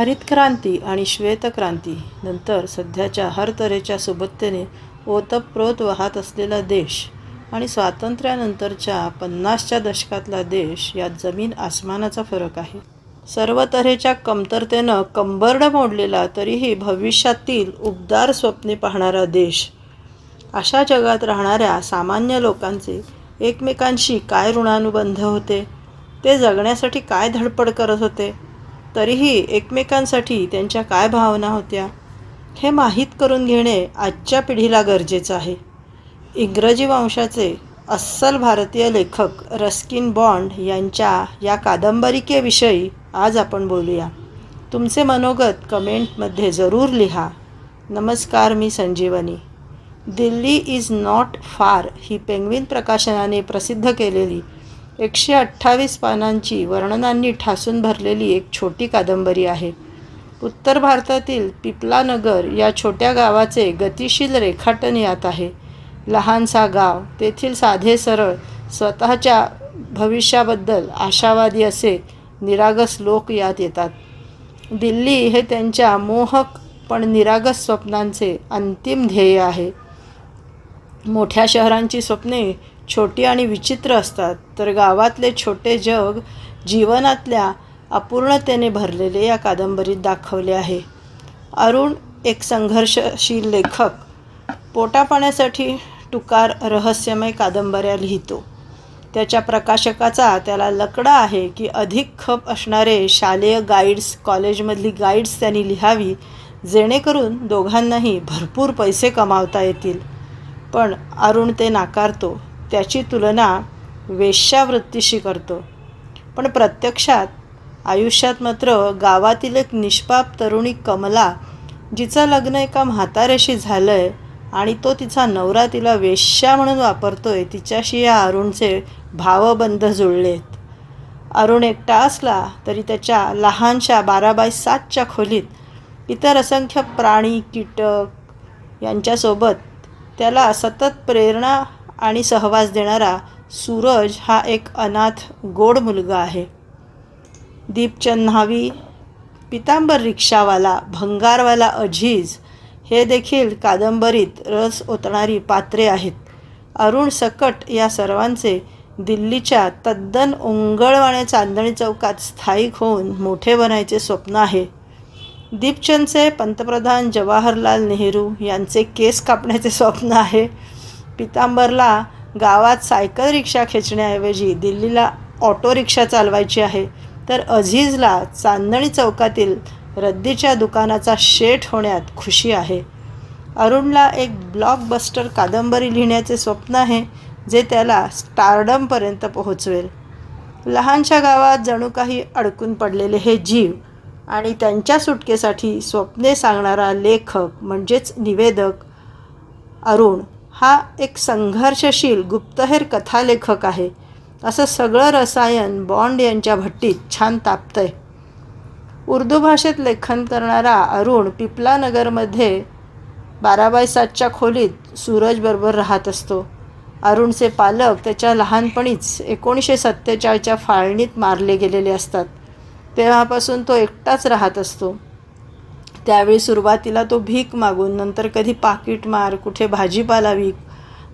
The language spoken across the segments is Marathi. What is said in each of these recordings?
हरितक्रांती आणि श्वेतक्रांती नंतर सध्याच्या हर तऱ्हेच्या सुबत्तेने ओतप्रोत वाहत असलेला देश आणि स्वातंत्र्यानंतरच्या पन्नासच्या दशकातला देश यात जमीन आसमानाचा फरक आहे. सर्व तऱ्हेच्या कमतरतेनं कंबर्ड मोडलेला तरीही भविष्यातील उबदार स्वप्ने पाहणारा देश अशा जगात राहणाऱ्या सामान्य लोकांचे एकमेकांशी काय ऋणानुबंध होते? ते जगण्यासाठी काय धडपड करत होते? तरीही एकमेकांसाठी त्यांच्या काय भावना होत्या हे माहीत करून घेणे आजच्या पिढीला गरजेचं आहे. इंग्रजी वंशाचे अस्सल भारतीय लेखक रस्किन बॉन्ड यांच्या या कादंबरिकेविषयी आज आपण बोलूया. तुमचे मनोगत कमेंटमध्ये जरूर लिहा. नमस्कार मी Sanjivani. Delhi is not far he penguin प्रकाशनाने प्रसिद्ध केलेली एकशे अठ्ठावीस पानांची वर्णनांनी ठासून भरलेली एक छोटी कादंबरी आहे. उत्तर भारतातील पिपलानगर या छोट्या गावाचे गतिशील रेखाटन यात आहे. लहानसा गाव तेथील साधे सरळ स्वतःच्या भविष्याबद्दल आशावादी असे निरागस लोक यात येतात. दिल्ली हे त्यांच्या मोहक पण निरागस स्वप्नांचे अंतिम ध्येय आहे. मोठ्या शहरांची स्वप्ने छोटी आणि विचित्र असतात तर गावातले छोटे जग जीवनातल्या अपूर्णतेने भरलेले या कादंबरीत दाखवले आहे. अरुण एक संघर्षशील लेखक पोटापाण्यासाठी टुकार रहस्यमय कादंबऱ्या लिहितो. त्याच्या प्रकाशकाचा त्याला लकडा आहे की अधिक खप असणारे शालेय गाईड्स कॉलेजमधली गाईड्स त्यांनी लिहावी जेणेकरून दोघांनाही भरपूर पैसे कमावता येतील. पण अरुण ते नाकारतो. त्याची तुलना वेश्यावृत्तीशी करतो. पण प्रत्यक्षात आयुष्यात मात्र गावातील एक निष्पाप तरुणी कमला जिचं लग्न एका म्हाताऱ्याशी झालं आहे आणि तो तिचा नवरा तिला वेश्या म्हणून वापरतोय तिच्याशी या अरुणचे भावबंध जुळलेत. अरुण एकटा असला तरी त्याच्या लहानशा बारा बाय सातच्या खोलीत इतर असंख्य प्राणी कीटक यांच्यासोबत त्याला सतत प्रेरणा आणि सहवास देणारा सूरज हा एक अनाथ गोड मुलगा आहे. दीपचंद न्हावी पितांबर रिक्षावाला भंगारवाला अझीज हे देखील कादंबरीत रस ओतणारी पात्रे आहेत. अरुण सकट या सर्वांचे दिल्लीच्या तद्दन ओंगळवाण्या चांदणी चौकात स्थायिक होऊन मोठे बनायचे स्वप्न आहे. दीपचंदचे पंतप्रधान जवाहरलाल नेहरू यांचे केस कापण्याचे स्वप्न आहे. पितांबरला गावात सायकल रिक्षा खेचण्याऐवजी दिल्लीला ऑटो रिक्षा चालवायची आहे तर अझीजला चांदणी चौकातील रद्दीच्या दुकानाचा शेठ होण्यात खुशी आहे. अरुणला एक ब्लॉकबस्टर कादंबरी लिहिण्याचे स्वप्न आहे जे त्याला स्टारडमपर्यंत पोहोचवेल. लहानशा गावात जणू काही अडकून पडलेले हे जीव आणि त्यांच्या सुटकेसाठी स्वप्ने सांगणारा लेखक म्हणजेच निवेदक अरुण हा एक संघर्षशील गुप्तहेर कथालेखक आहे. असं सगळं रसायन बॉन्ड यांच्या भट्टीत छान तापतंय. उर्दू भाषेत लेखन करणारा अरुण पिपलानगरमध्ये बारा बाय सातच्या खोलीत सूरजबरोबर राहत असतो. अरुणचे पालक त्याच्या लहानपणीच एकोणीसशे सत्तेचाळच्या फाळणीत मारले गेलेले असतात. तेव्हापासून तो एकटाच राहत असतो. त्यावेळी सुरुवातीला तो भीक मागून नंतर कधी पाकिट मार कुठे भाजीपाला विक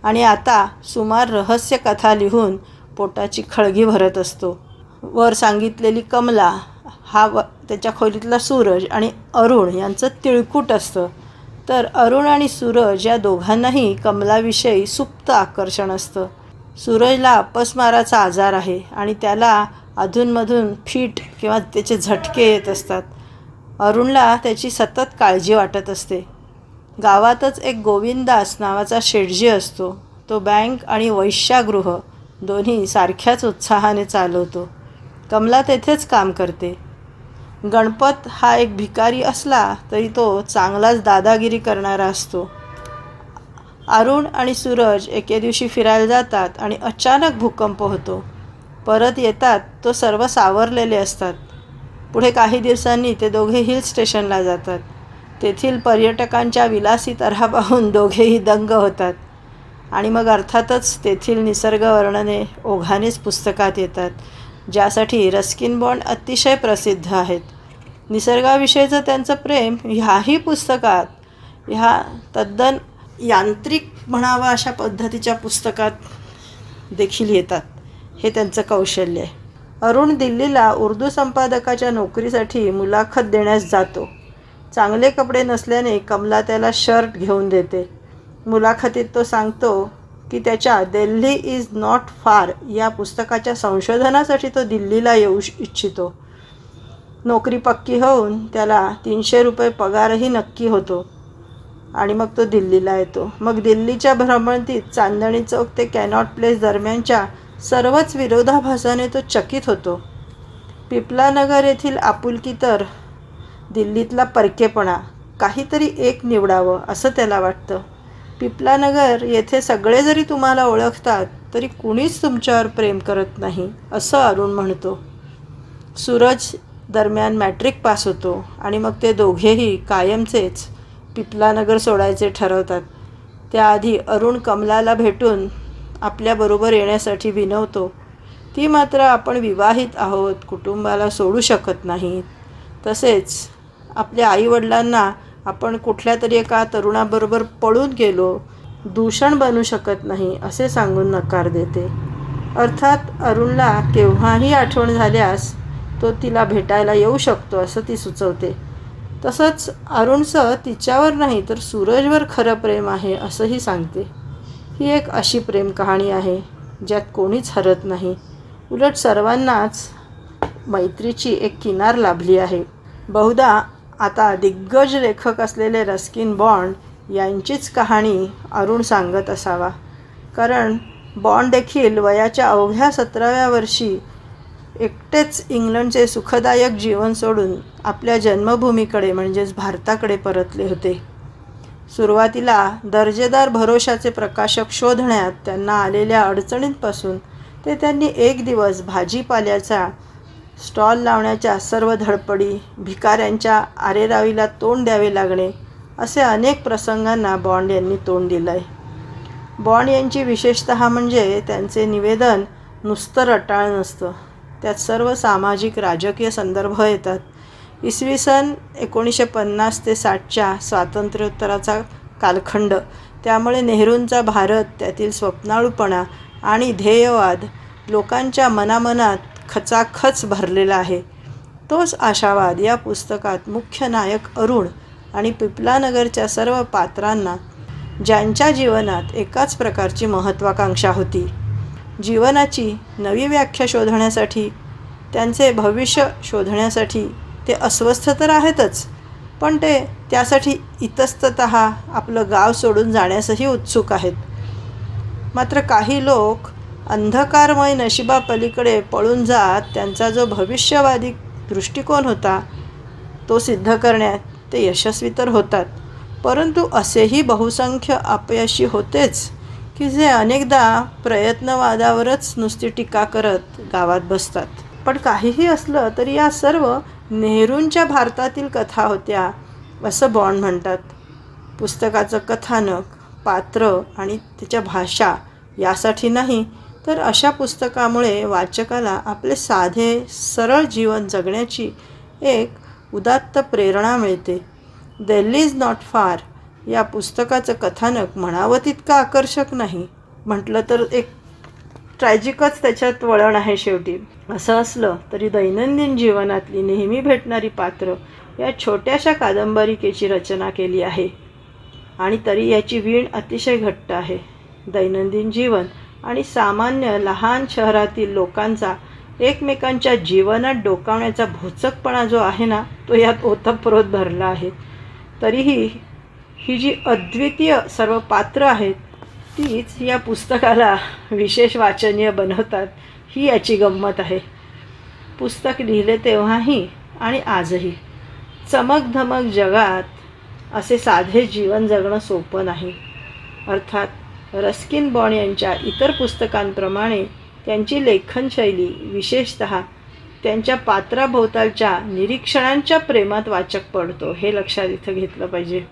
आणि आता सुमार रहस्य कथा लिहून पोटाची खळगी भरत असतो. वर सांगितलेली कमला हा व त्याच्या खोलीतला सूरज आणि अरुण यांचं तिळकूट असतं. तर अरुण आणि सूरज या दोघांनाही कमलाविषयी सुप्त आकर्षण असतं. सूरजला अपस्माराचा आजार आहे आणि त्याला अधूनमधून फीट किंवा त्याचे झटके येत असतात. अरुणला त्याची सतत काळजी वाटत असते. गावातच एक गोविंदास नावाचा शेटजी असतो. तो बँक आणि वैश्यागृह दोन्ही सारख्याच उत्साहाने चालवतो. कमला तेथेच काम करते. गणपत हा एक भिकारी असला तरी तो चांगलाच दादागिरी करणारा असतो. अरुण आणि सूरज एके दिवशी फिरायला जातात आणि अचानक भूकंप होतो. परत येतात तो सर्व सावरलेले असतात. पुढे काही दिवसांनी ते दोघे हिल स्टेशनला जातात. तेथील पर्यटकांच्या विलासी तऱ्हा पाहून दोघेही दंग होतात. आणि मग अर्थातच तेथील निसर्ग वर्णने ओघानेच पुस्तकात येतात ज्यासाठी रस्किन बॉन्ड अतिशय प्रसिद्ध आहेत. निसर्गाविषयीचं त्यांचं प्रेम ह्याही पुस्तकात ह्या तद्दन यांत्रिक म्हणावा अशा पद्धतीच्या पुस्तकात देखील येतात. हे त्यांचं कौशल्य आहे. अरुण दिल्लीला उर्दू संपादकाच्या नोकरीसाठी मुलाखत देण्यास जातो. चांगले कपडे नसल्याने कमला त्याला शर्ट घेऊन देते. मुलाखतीत तो सांगतो की त्याच्या दिल्ली इज नॉट फार या पुस्तकाच्या संशोधनासाठी तो दिल्लीला येऊ श- इच्छितो. नोकरी पक्की होऊन त्याला तीनशे रुपये पगारही नक्की होतो आणि मग तो दिल्लीला येतो. मग दिल्लीच्या भ्रमणतीत चांदणी चौक ते कॅनॉट प्लेस दरम्यानच्या सर्वच विरोधाभासाने तो चकित होतो. पिपलानगर येथील आपुलकी तर दिल्लीतला परकेपणा काहीतरी एक निवडावं असं त्याला वाटतं. पिपलानगर येथे सगळे जरी तुम्हाला ओळखतात तरी कुणीच तुमच्यावर प्रेम करत नाही असं अरुण म्हणतो. सूरज दरम्यान मॅट्रिक पास होतो आणि मग ते दोघेही कायमचेच पिपलानगर सोडायचे ठरवतात. त्याआधी अरुण कमलाला भेटून आपल्याबरोबर येण्यासाठी विनवतो. ती मात्र आपण विवाहित आहोत कुटुंबाला सोडू शकत नाही तसेच आपल्या आईवडिलांना आपण कुठल्या तरी एका तरुणाबरोबर पळून गेलो दूषण बनू शकत नाही असे सांगून नकार देते. अर्थात अरुणला केव्हाही आठवण झाल्यास तो तिला भेटायला येऊ शकतो असं ती सुचवते. तसंच अरुणचं तिच्यावर नाही तर सूरजवर खरं प्रेम आहे असंही सांगते. ही एक अशी प्रेम कहाणी आहे ज्यात कोणीच हरत नाही. उलट सर्वांनाच मैत्रीची एक किनार लाभली आहे. बहुधा आता दिग्गज लेखक असलेले रस्किन बॉन्ड यांचीच कहाणी अरुण सांगत असावा. कारण बॉन्ड देखील वयाच्या अवघ्या सतराव्या वर्षी एकटेच इंग्लंडचे सुखदायक जीवन सोडून आपल्या जन्मभूमीकडे म्हणजेच भारताकडे परतले होते. सुरुवातीला दर्जेदार भरोशाचे प्रकाशक शोधण्यात त्यांना आलेल्या अडचणींपासून ते त्यांनी एक दिवस भाजीपाल्याचा स्टॉल लावण्याच्या सर्व धडपडी भिकाऱ्यांच्या आरेरावीला तोंड द्यावे लागणे असे अनेक प्रसंगांना बॉन्ड यांनी तोंड दिलं आहे बॉन्ड यांची विशेषत म्हणजे त्यांचे निवेदन नुसतं रटाळ नसतं. त्यात सर्व सामाजिक राजकीय संदर्भ येतात. इसवी सन एकोणीसशे पन्नास ते साठच्या स्वातंत्र्योत्तराचा कालखंड. त्यामुळे नेहरूंचा भारत त्यातील स्वप्नाळूपणा आणि ध्येयवाद लोकांच्या मनामनात खचाखच भरलेला आहे. तोच आशावाद या पुस्तकात मुख्य नायक अरुण आणि पिपलानगरच्या सर्व पात्रांना ज्यांच्या जीवनात एकाच प्रकारची महत्त्वाकांक्षा होती. जीवनाची नवी व्याख्या शोधण्यासाठी त्यांचे भविष्य शोधण्यासाठी ते अस्वस्थ तर आहेतच पण ते त्यासाठी इतस्तत आपलं गाव सोडून जाण्यासही उत्सुक आहेत. मात्र काही लोक अंधकारमय नशिबापलीकडे पळून जात त्यांचा जो भविष्यवादी दृष्टिकोन होता तो सिद्ध करण्यात ते यशस्वी तर होतात. परंतु असेही बहुसंख्य अपयशी होतेच की जे अनेकदा प्रयत्नवादावरच नुसती टीका करत गावात बसतात. पण काहीही असलं तरी या सर्व नेहरूंच्या भारतातील कथा होत्या असं बॉन्ड म्हणतात. पुस्तकाचं कथानक पात्र आणि त्याच्या भाषा यासाठी नाही तर अशा पुस्तकामुळे वाचकाला आपले साधे सरळ जीवन जगण्याची एक उदात्त प्रेरणा मिळते. दिल्ली इज नॉट फार या पुस्तकाचं कथानक म्हणावं तितकं आकर्षक नाही. म्हटलं तर एक ट्रॅजिकच त्याच्यात वळण आहे शेवटी. असं असलं तरी दैनंदिन जीवनातली नेहमी भेटणारी पात्र या छोट्याशा कादंबरिकेची रचना केली आहे. आणि तरी याची वीण अतिशय घट्ट आहे. दैनंदिन जीवन आणि सामान्य लहान शहरातील लोकांचा एकमेकांच्या जीवनात डोकावण्याचा भोचकपणा जो आहे ना तो यात ओतप्रोत भरला आहे. तरीही ही जी अद्वितीय सर्व पात्र आहेत तीच या पुस्तकाला विशेष वाचनीय बनवतात ही याची गंमत आहे. पुस्तक लिहिले तेव्हाही आणि आजही चमकधमक जगात असे साधे जीवन जगणं सोपं नाही. अर्थात रस्किन बॉन यांच्या इतर पुस्तकांप्रमाणे त्यांची लेखनशैली विशेषत त्यांच्या पात्राभोवतालच्या निरीक्षणांच्या प्रेमात वाचक पडतो हे लक्षात इथं घेतलं पाहिजे.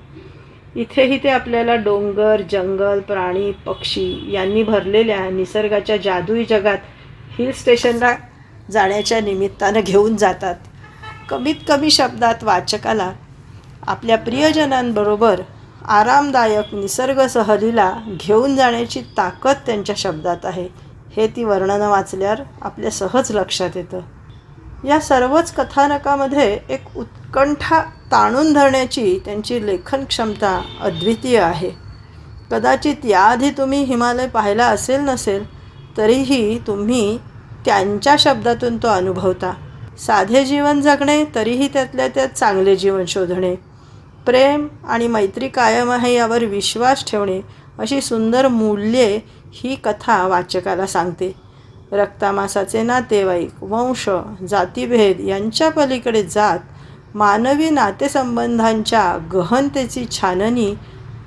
इथेही ते आपल्याला डोंगर जंगल प्राणी पक्षी यांनी भरलेल्या निसर्गाच्या जादुई जगात हिल स्टेशनला जाण्याच्या निमित्तानं घेऊन जातात. कमीत कमी शब्दात वाचकाला आपल्या प्रियजनांबरोबर आरामदायक निसर्ग सहलीला घेऊन जाण्याची ताकद त्यांच्या शब्दात आहे. हे ती वर्णनं वाचल्यावर आपल्या सहज लक्षात येतं. या सर्वच कथानकामध्ये एक उत्कंठा ताणून धरण्याची त्यांची लेखन क्षमता अद्वितीय आहे. कदाचित याआधी तुम्ही हिमालय पाहिला असेल नसेल तरीही तुम्ही त्यांच्या शब्दातून तो अनुभवता. साधे जीवन जगणे तरीही त्यातल्या त्यात चांगले जीवन शोधणे. प्रेम आणि मैत्री कायम आहे यावर विश्वास ठेवणे अशी सुंदर मूल्ये ही कथा वाचकाला सांगते. रक्तामासाचे नातेवाईक वंश जातीभेद यांच्या पलीकडे जात मानवी नातेसंबंधांच्या गहनतेची छाननी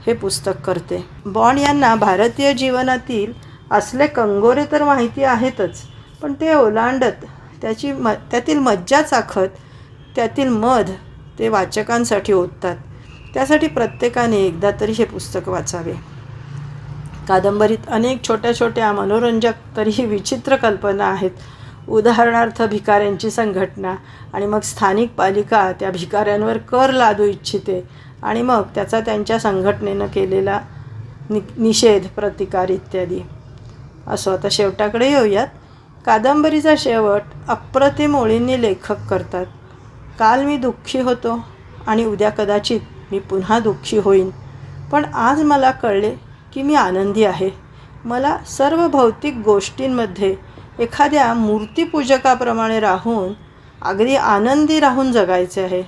हे पुस्तक करते. बॉन्ड यांना भारतीय जीवनातील असले कंगोरे तर माहिती आहेतच पण ते ओलांडत त्याची म त्यातील मज्जा चाखत त्यातील मध ते वाचकांसाठी ओततात. त्यासाठी प्रत्येकाने एकदा तरी हे पुस्तक वाचावे. कादंबरीत अनेक छोट्या छोट्या मनोरंजक तरीही विचित्र कल्पना आहेत. उदाहरणार्थ भिकाऱ्यांची संघटना आणि मग स्थानिक पालिका त्या भिकाऱ्यांवर कर लादू इच्छिते आणि मग त्याचा त्यांच्या संघटनेनं केलेला नि निषेध प्रतिकार इत्यादी. असो आता शेवटाकडे येऊयात. कादंबरीचा शेवट अप्रतिम ओळींनी लेखक करतात. काल मी दुःखी होतो आणि उद्या कदाचित मी पुन्हा दुःखी होईन. पण आज मला कळले की मी आनंदी आहे. मला सर्व भौतिक गोष्टींमध्ये एखाद्या मूर्तीपूजकाप्रमाणे राहून अगदी आनंदी राहून जगायचे आहे.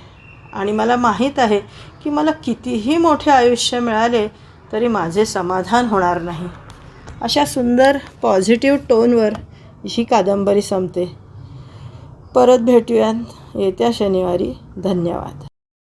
आणि मला माहीत आहे की मला कितीही मोठे आयुष्य मिळाले तरी माझे समाधान होणार नाही. अशा सुंदर पॉझिटिव्ह टोनवर ही कादंबरी संपते. परत भेटूयात येत्या शनिवारी. धन्यवाद.